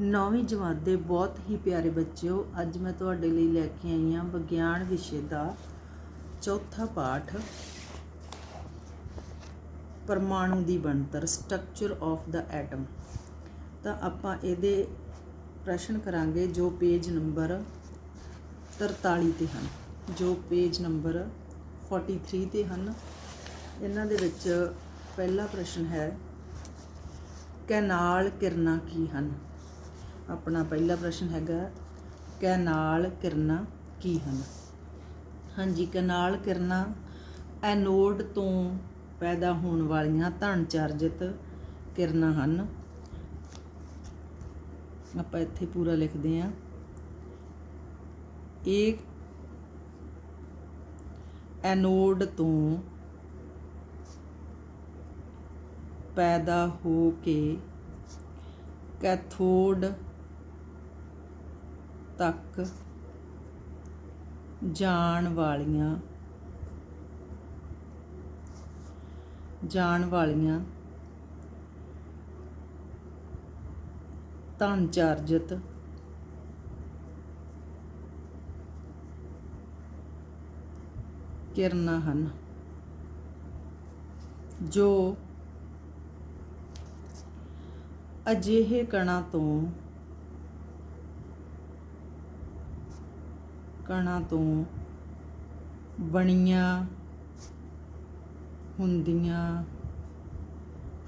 ਨੌਵੀਂ ਜਮਾਤ ਦੇ ਬਹੁਤ ਹੀ ਪਿਆਰੇ ਬੱਚਿਓ, ਅੱਜ ਮੈਂ ਤੁਹਾਡੇ ਲਈ ਲੈ ਕੇ ਆਈ ਹਾਂ ਵਿਗਿਆਨ ਵਿਸ਼ੇ ਦਾ ਚੌਥਾ ਪਾਠ। ਪਰਮਾਣੂ ਦੀ ਬਣਤਰ ਸਟਰਕਚਰ ਆਫ ਦਾ ਐਟਮ ਤਾਂ ਆਪਾਂ ਇਹਦੇ ਪ੍ਰਸ਼ਨ ਕਰਾਂਗੇ ਜੋ ਪੇਜ ਨੰਬਰ 43 ਤੇ ਹਨ, ਜੋ ਪੇਜ ਨੰਬਰ 43 ਤੇ ਹਨ। ਇਹਨਾਂ ਦੇ ਵਿੱਚ ਪਹਿਲਾ ਪ੍ਰਸ਼ਨ ਹੈ, ਕੈਨਾਲ ਕਿਰਨਾਂ ਕੀ ਹਨ? ਆਪਣਾ ਪਹਿਲਾ ਪ੍ਰਸ਼ਨ ਹੈਗਾ, ਕੈਨਾਲ, ਕਿਰਨਾਂ ਕੀ ਹਨ? ਹਾਂਜੀ, ਕੈਨਾਲ, ਕਿਰਨਾਂ ਐਨੋਡ ਤੋਂ ਪੈਦਾ ਹੋਣ ਵਾਲੀਆਂ ਧਨ ਚਾਰਜਿਤ ਕਿਰਨਾਂ ਹਨ। ਆਪਾਂ ਇੱਥੇ ਪੂਰਾ ਲਿਖਦੇ ਹਾਂ। ਇਹ ਐਨੋਡ ਤੋਂ ਪੈਦਾ ਹੋ ਕੇ ਕੈਥੋਡ ਤੱਕ ਜਾਣ ਵਾਲੀਆਂ ਜਾਣ ਵਾਲੀਆਂ ਧਨ ਚਾਰਜਿਤ ਕਿਰਨਾਂ ਹਨ ਜੋ ਅਜਿਹੇ ਕਣਾਂ ਤੋਂ ਕਣਾਂ ਤੋਂ ਬਣੀਆਂ ਹੁੰਦੀਆਂ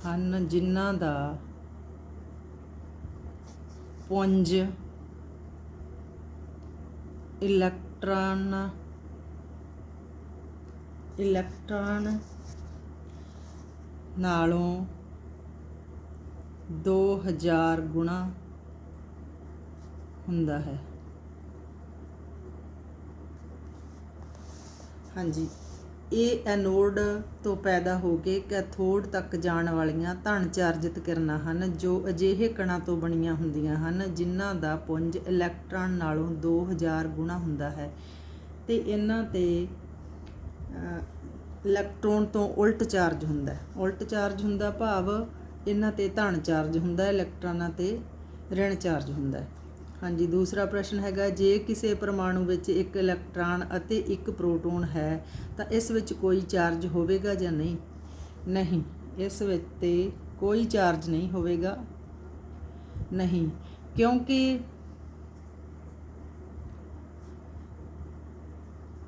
ਹਨ, ਜਿਨ੍ਹਾਂ ਦਾ ਪੁੰਜ ਇਲੈਕਟ੍ਰਾਨ ਇਲੈਕਟ੍ਰਾਨ ਨਾਲੋਂ 2000 ਗੁਣਾ ਹੁੰਦਾ ਹੈ। ਹਾਂਜੀ। ਇਹ ਐਨੋਡ ਤੋਂ ਪੈਦਾ ਹੋ ਕੇ ਕੈਥੋਡ ਤੱਕ ਜਾਣ ਵਾਲੀਆਂ ਧਨ ਚਾਰਜਿਤ ਕਿਰਨਾਂ ਹਨ, ਜੋ ਅਜਿਹੇ ਕਣਾਂ ਤੋਂ ਬਣੀਆਂ ਹੁੰਦੀਆਂ ਹਨ, ਜਿਨ੍ਹਾਂ ਦਾ ਪੁੰਜ ਇਲੈਕਟ੍ਰਾਨ ਨਾਲੋਂ 2000 ਗੁਣਾ ਹੁੰਦਾ ਹੈ। ਤੇ ਇਹਨਾਂ ਤੇ ਇਲੈਕਟ੍ਰੋਨ ਤੋਂ ਉਲਟ ਚਾਰਜ ਹੁੰਦਾ ਹੈ। ਉਲਟ ਚਾਰਜ ਹੁੰਦਾ ਭਾਵ ਇਹਨਾਂ ਤੇ ਧਨ ਚਾਰਜ ਹੁੰਦਾ ਹੈ ਇਲੈਕਟ੍ਰੋਨਾਂ ਤੇ ઋਣ ਚਾਰਜ ਹੁੰਦਾ ਹੈ। ਹਾਂਜੀ, ਦੂਸਰਾ ਪ੍ਰਸ਼ਨ ਹੈਗਾ, ਜੇ ਕਿਸੇ ਪਰਮਾਣੂ ਵਿੱਚ ਇੱਕ ਇਲੈਕਟ੍ਰਾਨ ਅਤੇ ਇੱਕ ਪ੍ਰੋਟੋਨ ਹੈ, ਤਾਂ ਇਸ ਵਿੱਚ ਕੋਈ ਚਾਰਜ ਹੋਵੇਗਾ ਜਾਂ ਨਹੀਂ? ਨਹੀਂ, ਇਸ ਵਿੱਚ ਤੇ ਕੋਈ ਚਾਰਜ ਨਹੀਂ ਹੋਵੇਗਾ। ਨਹੀਂ, ਕਿਉਂਕਿ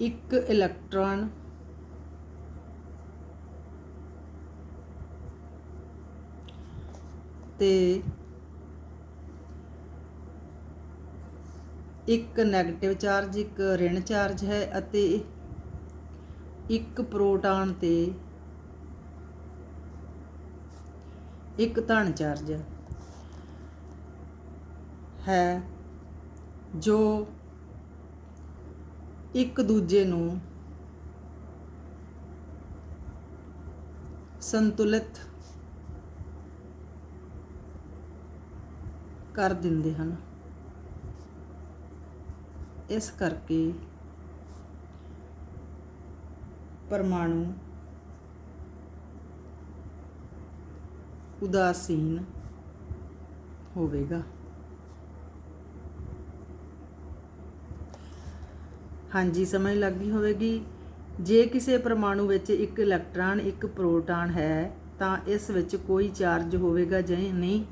ਇੱਕ ਇਲੈਕਟ੍ਰਾਨ ਤੇ ਇੱਕ ਨੈਗੇਟਿਵ ਚਾਰਜ ਇੱਕ ઋਣ ਚਾਰਜ ਹੈ ਅਤੇ ਇੱਕ ਪ੍ਰੋਟਾਨ ਤੇ ਇੱਕ ਧਨ ਚਾਰਜ ਹੈ, ਜੋ ਇੱਕ ਦੂਜੇ ਨੂੰ ਸੰਤੁਲਿਤ ਕਰ ਦਿੰਦੇ ਹਨ। ਇਸ ਕਰਕੇ ਪਰਮਾਣੂ ਉਦਾਸੀਨ ਹੋਵੇਗਾ। ਹਾਂਜੀ, ਸਮਝ ਲੱਗ ਗਈ ਹੋਵੇਗੀ। ਜੇ ਕਿਸੇ ਪਰਮਾਣੂ ਵਿੱਚ ਇੱਕ ਇਲੈਕਟ੍ਰਾਨ, ਇੱਕ ਪ੍ਰੋਟਾਨ ਹੈ, ਤਾਂ ਇਸ ਵਿੱਚ ਕੋਈ ਚਾਰਜ ਹੋਵੇਗਾ ਜਾਂ ਨਹੀਂ?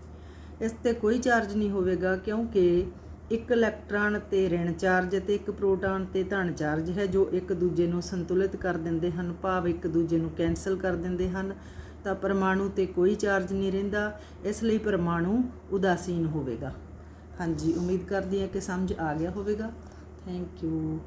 ਇਸ ਤੇ ਕੋਈ ਚਾਰਜ ਨਹੀਂ ਹੋਵੇਗਾ ਕਿਉਂਕਿ ਇੱਕ ਇਲੈਕਟ੍ਰਾਨ ਤੇ ઋਣ ਚਾਰਜ ਅਤੇ ਇੱਕ ਪ੍ਰੋਟਾਨ ਤੇ ਧਨ ਚਾਰਜ ਹੈ, ਜੋ ਇੱਕ ਦੂਜੇ ਨੂੰ ਸੰਤੁਲਿਤ ਕਰ ਦਿੰਦੇ ਹਨ, ਭਾਵ ਇੱਕ ਦੂਜੇ ਨੂੰ ਕੈਂਸਲ ਕਰ ਦਿੰਦੇ ਹਨ। ਤਾਂ ਪਰਮਾਣੂ ਤੇ ਕੋਈ ਚਾਰਜ ਨਹੀਂ ਰਹਿੰਦਾ, ਇਸ ਲਈ ਪਰਮਾਣੂ ਉਦਾਸੀਨ ਹੋਵੇਗਾ। ਹਾਂਜੀ, ਉਮੀਦ ਕਰਦੀ ਹਾਂ ਕਿ ਸਮਝ ਆ ਗਿਆ ਹੋਵੇਗਾ। Thank you